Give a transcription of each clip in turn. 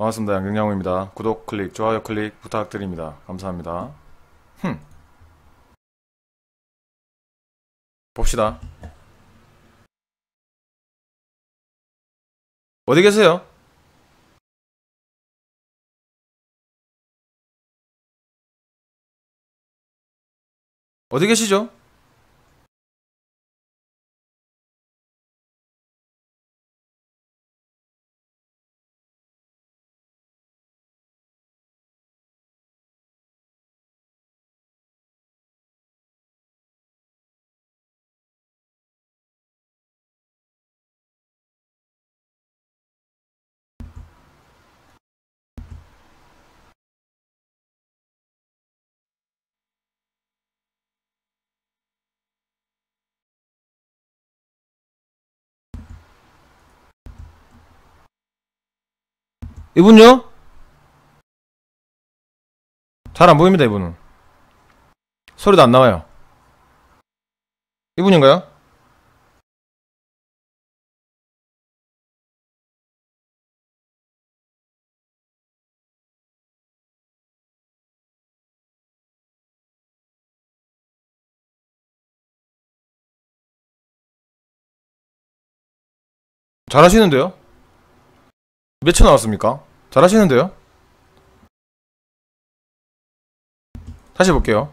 반갑습니다. 양경양호입니다. 구독 클릭, 좋아요 클릭 부탁드립니다. 감사합니다. 흠. 봅시다. 어디 계세요? 어디 계시죠? 이분요? 잘 안 보입니다, 이분은. 소리도 안 나와요. 이분인가요? 잘하시는데요? 몇 초 나왔습니까? 잘하시는데요? 다시 볼게요.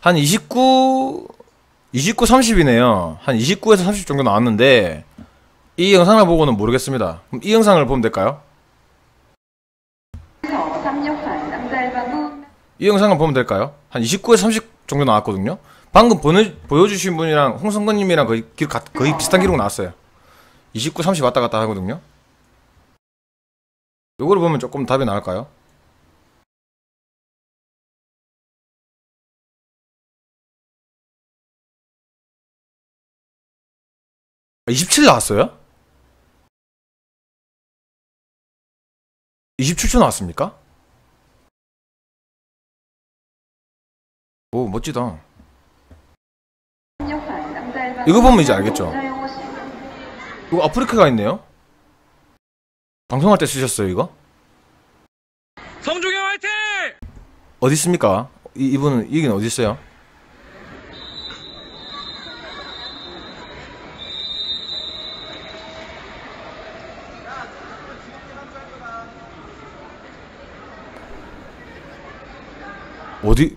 한 29, 29, 30이네요. 한 29에서 30 정도 나왔는데, 이 영상을 보고는 모르겠습니다. 그럼 이 영상을 보면 될까요? 368 남자 일반부 이 영상을 보면 될까요? 한 29에서 30 정도 나왔거든요. 방금 보내, 보여주신 분이랑 홍성건님이랑 거의, 거의 비슷한 기록 나왔어요. 29, 30 왔다 갔다 하거든요. 요거를 보면 조금 답이 나을까요? 27 나왔어요? 27초 나왔습니까? 오 멋지다 368 남자 일반부 이거 보면 이제 알겠죠? 이거 아프리카가 있네요 방송할 때 쓰셨어요 이거? 성종영 화이팅! 어디 있습니까? 이, 이분은 이긴 어디 있어요? 어디?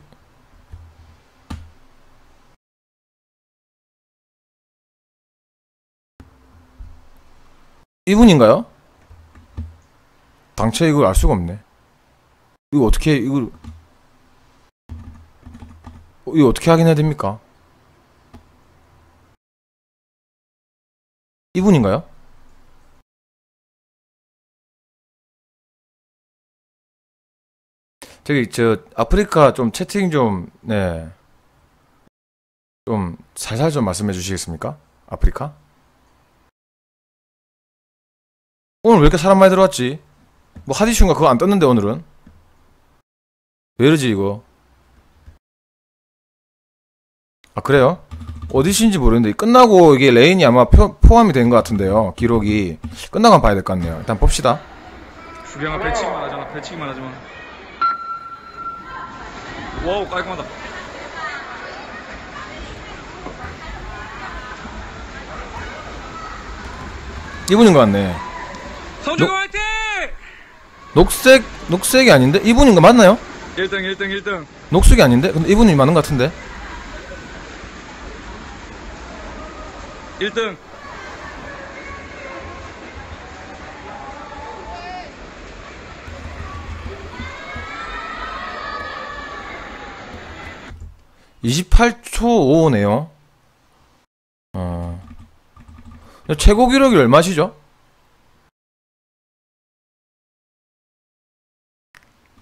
이분인가요? 당최 이걸 알 수가 없네. 이거 어떻게 이걸 어, 이거 어떻게 확인해야 됩니까? 이분인가요? 저기 저 아프리카 좀 채팅 좀 네. 좀 살살 좀 말씀해 주시겠습니까? 아프리카? 오늘 왜 이렇게 사람 많이 들어왔지? 뭐 하디슈인가 그거 안 떴는데 오늘은? 왜 이러지 이거? 아 그래요? 어디신지 모르겠는데 끝나고 이게 레인이 아마 표- 포함이 된 것 같은데요 기록이 끝나고 한번 봐야 될 것 같네요 일단 봅시다 주병아 배치기만 하잖아 배치기만 하지마 와우 깔끔하다. 이분인 것 같네. 성종영 화이팅! 녹색 녹색이 아닌데? 이분인 거 맞나요? 1등 1등 1등. 녹색이 아닌데? 근데 이분이 맞는 것 같은데? 1등 (28초 55네요) 어... 최고 기록이 얼마시죠?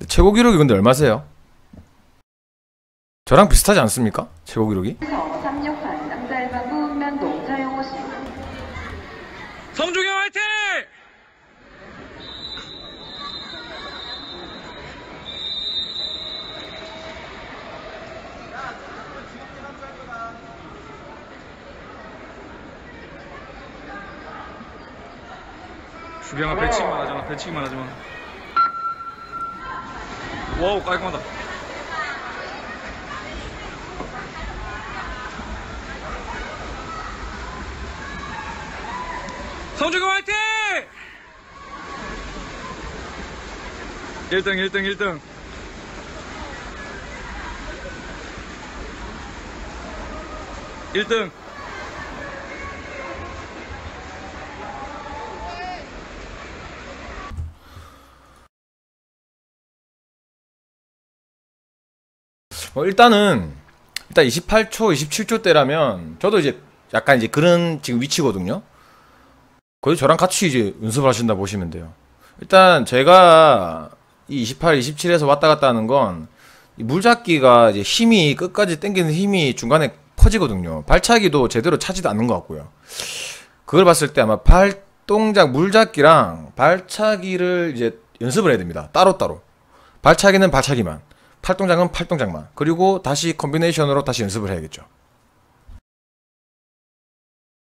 최고 기록이 근데 얼마세요? 저랑 비슷하지 않습니까? 최고 기록이? 368 남자 1반부 운면동 차용호 씨 성주경 화이팅! 주경아 배치기만 하잖아 배치기만 하지마. 와우 깔끔하다. 성주경 화이팅! 1등 1등 1등. 일등 어, 일단은 일단 28초, 27초 때라면 저도 이제 약간 이제 그런 지금 위치거든요. 거의 저랑 같이 이제 연습을 하신다 보시면 돼요. 일단 제가 이 28, 27에서 왔다 갔다 하는 건이 물잡기가 이제 힘이 끝까지 당기는 힘이 중간에 퍼지거든요. 발차기도 제대로 차지도 않는 것 같고요. 그걸 봤을 때 아마 발 동작 물잡기랑 발차기를 이제 연습을 해야 됩니다. 따로따로. 발차기는 발차기만, 팔동작은 팔동작만. 그리고 다시 콤비네이션으로 다시 연습을 해야겠죠.